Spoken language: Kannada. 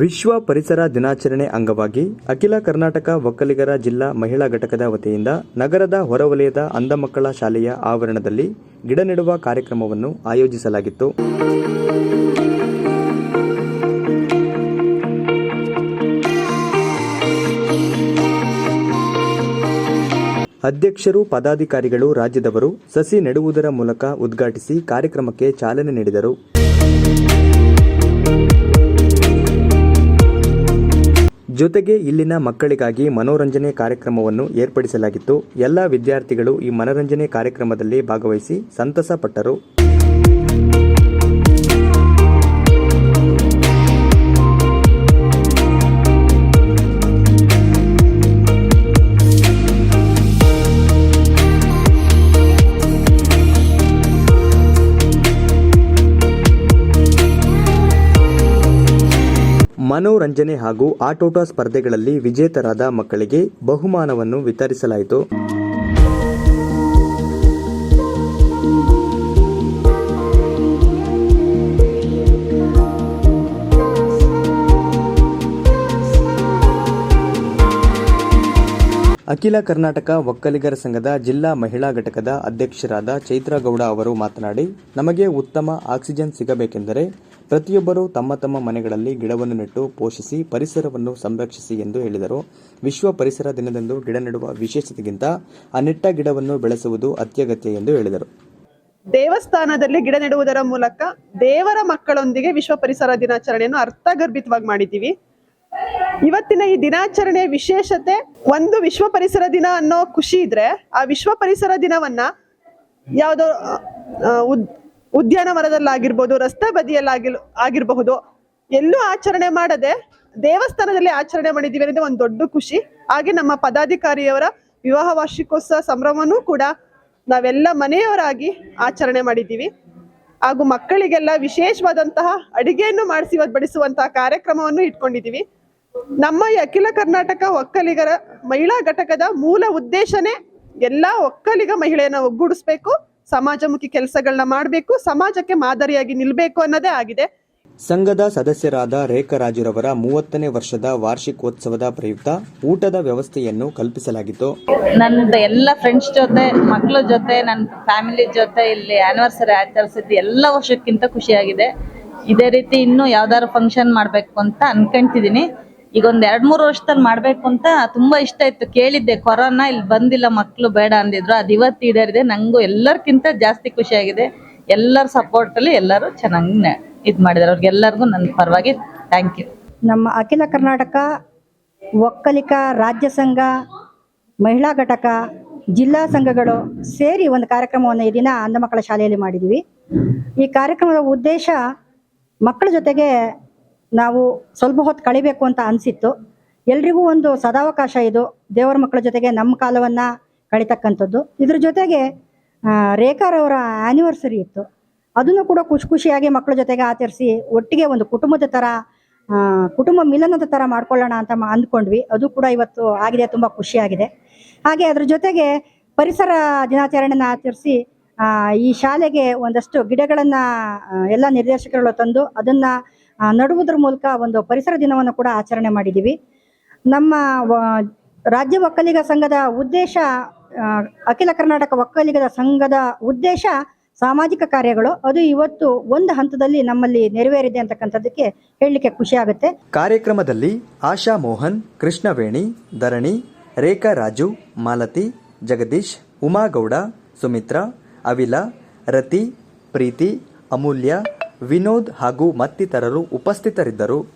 ವಿಶ್ವ ಪರಿಸರ ದಿನಾಚರಣೆ ಅಂಗವಾಗಿ ಅಖಿಲ ಕರ್ನಾಟಕ ಒಕ್ಕಲಿಗರ ಜಿಲ್ಲಾ ಮಹಿಳಾ ಘಟಕದ ವತಿಯಿಂದ ನಗರದ ಹೊರವಲಯದ ಅಂಧಮಕ್ಕಳ ಶಾಲೆಯ ಆವರಣದಲ್ಲಿ ಗಿಡ ನೆಡುವ ಕಾರ್ಯಕ್ರಮವನ್ನು ಆಯೋಜಿಸಲಾಗಿತ್ತು. ಅಧ್ಯಕ್ಷರು, ಪದಾಧಿಕಾರಿಗಳು, ರಾಜ್ಯದವರು ಸಸಿ ನೆಡುವುದರ ಮೂಲಕ ಉದ್ಘಾಟಿಸಿ ಕಾರ್ಯಕ್ರಮಕ್ಕೆ ಚಾಲನೆ ನೀಡಿದರು. ಜೊತೆಗೆ ಇಲ್ಲಿನ ಮಕ್ಕಳಿಗಾಗಿ ಮನೋರಂಜನೆ ಕಾರ್ಯಕ್ರಮವನ್ನು ಏರ್ಪಡಿಸಲಾಗಿತ್ತು. ಎಲ್ಲ ವಿದ್ಯಾರ್ಥಿಗಳು ಈ ಮನರಂಜನೆ ಕಾರ್ಯಕ್ರಮದಲ್ಲಿ ಭಾಗವಹಿಸಿ ಸಂತಸ ಪಟ್ಟರು. ಮನೋರಂಜನೆ ಹಾಗೂ ಆಟೋಟ ಸ್ಪರ್ಧೆಗಳಲ್ಲಿ ವಿಜೇತರಾದ ಮಕ್ಕಳಿಗೆ ಬಹುಮಾನವನ್ನು ವಿತರಿಸಲಾಯಿತು. ಅಖಿಲ ಕರ್ನಾಟಕ ಒಕ್ಕಲಿಗರ ಸಂಘದ ಜಿಲ್ಲಾ ಮಹಿಳಾ ಘಟಕದ ಅಧ್ಯಕ್ಷರಾದ ಚೈತ್ರಗೌಡ ಅವರು ಮಾತನಾಡಿ, ನಮಗೆ ಉತ್ತಮ ಆಕ್ಸಿಜನ್ ಸಿಗಬೇಕೆಂದರೆ ಪ್ರತಿಯೊಬ್ಬರೂ ತಮ್ಮ ತಮ್ಮ ಮನೆಗಳಲ್ಲಿ ಗಿಡವನ್ನು ನೆಟ್ಟು ಪೋಷಿಸಿ ಪರಿಸರವನ್ನು ಸಂರಕ್ಷಿಸಿ ಎಂದು ಹೇಳಿದರು. ವಿಶ್ವ ಪರಿಸರ ದಿನದಂದು ಗಿಡ ನೆಡುವ ವಿಶೇಷತೆಗಿಂತ ಆ ನೆಟ್ಟ ಗಿಡವನ್ನು ಬೆಳೆಸುವುದು ಅತ್ಯಗತ್ಯ ಎಂದು ಹೇಳಿದರು. ದೇವಸ್ಥಾನದಲ್ಲಿ ಗಿಡ ನೆಡುವುದರ ಮೂಲಕ ದೇವರ ಮಕ್ಕಳೊಂದಿಗೆ ವಿಶ್ವ ಪರಿಸರ ದಿನಾಚರಣೆಯನ್ನು ಅರ್ಥಗರ್ಭಿತವಾಗಿ ಮಾಡಿದ್ದೀವಿ. ಇವತ್ತಿನ ಈ ದಿನಾಚರಣೆಯ ವಿಶೇಷತೆ, ಒಂದು ವಿಶ್ವ ಪರಿಸರ ದಿನ ಅನ್ನೋ ಖುಷಿ ಇದ್ರೆ ಆ ವಿಶ್ವ ಪರಿಸರ ದಿನವನ್ನ ಯಾವುದೋ ಉದ್ಯಾನವನದಲ್ಲಾಗಿರ್ಬೋದು ರಸ್ತೆ ಬದಿಯಲ್ಲಾಗಿ ಆಗಿರಬಹುದು, ಎಲ್ಲೂ ಆಚರಣೆ ಮಾಡದೆ ದೇವಸ್ಥಾನದಲ್ಲಿ ಆಚರಣೆ ಮಾಡಿದ್ದೀವಿ ಅನ್ನೋದು ಒಂದು ದೊಡ್ಡ ಖುಷಿ. ಹಾಗೆ ನಮ್ಮ ಪದಾಧಿಕಾರಿಯವರ ವಿವಾಹ ವಾರ್ಷಿಕೋತ್ಸವ ಸಂಭ್ರಮನೂ ಕೂಡ ನಾವೆಲ್ಲ ಮನೆಯವರಾಗಿ ಆಚರಣೆ ಮಾಡಿದ್ದೀವಿ ಹಾಗೂ ಮಕ್ಕಳಿಗೆಲ್ಲ ವಿಶೇಷವಾದಂತಹ ಅಡಿಗೆಯನ್ನು ಮಾಡಿಸಿ ಬಡಿಸುವಂತಹ ಕಾರ್ಯಕ್ರಮವನ್ನು ಇಟ್ಕೊಂಡಿದ್ದೀವಿ ನಮ್ಮ ಈ ಅಖಿಲ ಕರ್ನಾಟಕ ಒಕ್ಕಲಿಗರ ಮಹಿಳಾ ಘಟಕದ ಮೂಲ ಉದ್ದೇಶನೇ ಎಲ್ಲ ಒಕ್ಕಲಿಗ ಮಹಿಳೆಯನ್ನು ಒಗ್ಗೂಡಿಸ್ಬೇಕು. ಸಮಾಜಮುಖಿ ಕೆಲಸಗಳನ್ನ ಮಾಡಬೇಕು ಸಮಾಜಕ್ಕೆ ಮಾದರಿಯಾಗಿ ನಿಲ್ಬೇಕು ಅನ್ನೋದೇ ಆಗಿದೆ. ಸಂಘದ ಸದಸ್ಯರಾದ ರೇಖರಾಜುರವರ ಮೂವತ್ತನೇ ವರ್ಷದ ವಾರ್ಷಿಕೋತ್ಸವದ ಪ್ರಯುಕ್ತ ಊಟದ ವ್ಯವಸ್ಥೆಯನ್ನು ಕಲ್ಪಿಸಲಾಗಿತ್ತು. ನನ್ನ ಎಲ್ಲ ಫ್ರೆಂಡ್ಸ್ ಜೊತೆ ಮಕ್ಕಳ ಜೊತೆ ನನ್ನ ಫ್ಯಾಮಿಲಿ ಜೊತೆ ಇಲ್ಲಿ ಆನಿವರ್ಸರಿ ಆಚರಿಸಿದ್ದು ಎಲ್ಲ ವರ್ಷಕ್ಕಿಂತ ಖುಷಿಯಾಗಿದೆ. ಇದೇ ರೀತಿ ಇನ್ನೂ ಯಾವ್ದಾದ್ರು ಫಂಕ್ಷನ್ ಮಾಡಬೇಕು ಅಂತ ಅನ್ಕೊಂತಿದ್ದೀನಿ. ಈಗ ಒಂದ್ ಎರಡ್ ಮೂರು ವರ್ಷದಲ್ಲಿ ಮಾಡ್ಬೇಕು ಅಂತ ತುಂಬಾ ಇಷ್ಟ ಇತ್ತು ಕೇಳಿದ್ದೆ, ಕೊರೋನಾ ಇಲ್ಲಿ ಬಂದಿಲ್ಲ ಮಕ್ಕಳು ಬೇಡ ಅಂದಿದ್ರು. ಅದು ಇವತ್ತು ಈಡೇರಿದೆ. ನಂಗೂ ಎಲ್ಲರ್ಕಿಂತ ಜಾಸ್ತಿ ಖುಷಿಯಾಗಿದೆ ಎಲ್ಲರ ಸಪೋರ್ಟ್ ಅಲ್ಲಿ ಎಲ್ಲರೂ ಚೆನ್ನಾಗಿ ಇದು ಮಾಡಿದ್ದಾರೆ ಅವ್ರಿಗೆಲ್ಲರಿಗೂ ನನ್ನ ಪರವಾಗಿ ಥ್ಯಾಂಕ್ ಯು ನಮ್ಮ ಅಖಿಲ ಕರ್ನಾಟಕ ಒಕ್ಕಲಿಕ ರಾಜ್ಯ ಸಂಘ, ಮಹಿಳಾ ಘಟಕ, ಜಿಲ್ಲಾ ಸಂಘಗಳು ಸೇರಿ ಒಂದು ಕಾರ್ಯಕ್ರಮವನ್ನು ಈ ದಿನ ಅಂಧ ಮಕ್ಕಳ ಶಾಲೆಯಲ್ಲಿ ಮಾಡಿದ್ದೀವಿ ಈ ಕಾರ್ಯಕ್ರಮದ ಉದ್ದೇಶ ಮಕ್ಕಳ ಜೊತೆಗೆ ನಾವು ಸ್ವಲ್ಪ ಹೊತ್ತು ಕಳಿಬೇಕು ಅಂತ ಅನಿಸಿತ್ತು. ಎಲ್ರಿಗೂ ಒಂದು ಸದಾವಕಾಶ ಇದು. ದೇವರ ಮಕ್ಕಳ ಜೊತೆಗೆ ನಮ್ಮ ಕಾಲವನ್ನು ಕಳಿತಕ್ಕಂಥದ್ದು. ಇದ್ರ ಜೊತೆಗೆ ರೇಖಾರವರ ಆ್ಯನಿವರ್ಸರಿ ಇತ್ತು. ಅದನ್ನು ಕೂಡ ಖುಷಿ ಖುಷಿಯಾಗಿ ಮಕ್ಕಳ ಜೊತೆಗೆ ಆಚರಿಸಿ ಒಟ್ಟಿಗೆ ಒಂದು ಕುಟುಂಬದ ಥರ ಕುಟುಂಬ ಮಿಲನದ ಥರ ಮಾಡ್ಕೊಳ್ಳೋಣ ಅಂತ ಅಂದ್ಕೊಂಡ್ವಿ. ಅದು ಕೂಡ ಇವತ್ತು ಆಗಿದೆ, ತುಂಬ ಖುಷಿಯಾಗಿದೆ. ಹಾಗೆ ಅದ್ರ ಜೊತೆಗೆ ಪರಿಸರ ದಿನಾಚರಣೆನ ಆಚರಿಸಿ ಈ ಶಾಲೆಗೆ ಒಂದಷ್ಟು ಗಿಡಗಳನ್ನು ಎಲ್ಲ ನಿರ್ದೇಶಕರುಗಳು ತಂದು ಅದನ್ನು ನಡುವುದರ ಮೂಲಕ ಒಂದು ಪರಿಸರ ದಿನವನ್ನು ಕೂಡ ಆಚರಣೆ ಮಾಡಿದ್ದೀವಿ. ನಮ್ಮ ರಾಜ್ಯ ಒಕ್ಕಲಿಗ ಸಂಘದ ಉದ್ದೇಶ ಅಖಿಲ ಕರ್ನಾಟಕ ಒಕ್ಕಲಿಗದ ಸಂಘದ ಉದ್ದೇಶ ಸಾಮಾಜಿಕ ಕಾರ್ಯಗಳು. ಅದು ಇವತ್ತು ಒಂದು ಹಂತದಲ್ಲಿ ನಮ್ಮಲ್ಲಿ ನೆರವೇರಿದೆ ಅಂತಕ್ಕಂಥದ್ದಕ್ಕೆ ಹೇಳಲಿಕ್ಕೆ ಖುಷಿ ಆಗುತ್ತೆ. ಕಾರ್ಯಕ್ರಮದಲ್ಲಿ ಆಶಾ ಮೋಹನ್, ಕೃಷ್ಣವೇಣಿ, ಧರಣಿ, ರೇಖಾ ರಾಜು, ಮಾಲತಿ, ಜಗದೀಶ್, ಉಮಾಗೌಡ, ಸುಮಿತ್ರಾ, ಅವಿಲಾ, ರತಿ, ಪ್ರೀತಿ, ಅಮೂಲ್ಯ ವಿನೋದ್ ಹಾಗೂ ಮತ್ತಿತರರು ಉಪಸ್ಥಿತರಿದ್ದರು.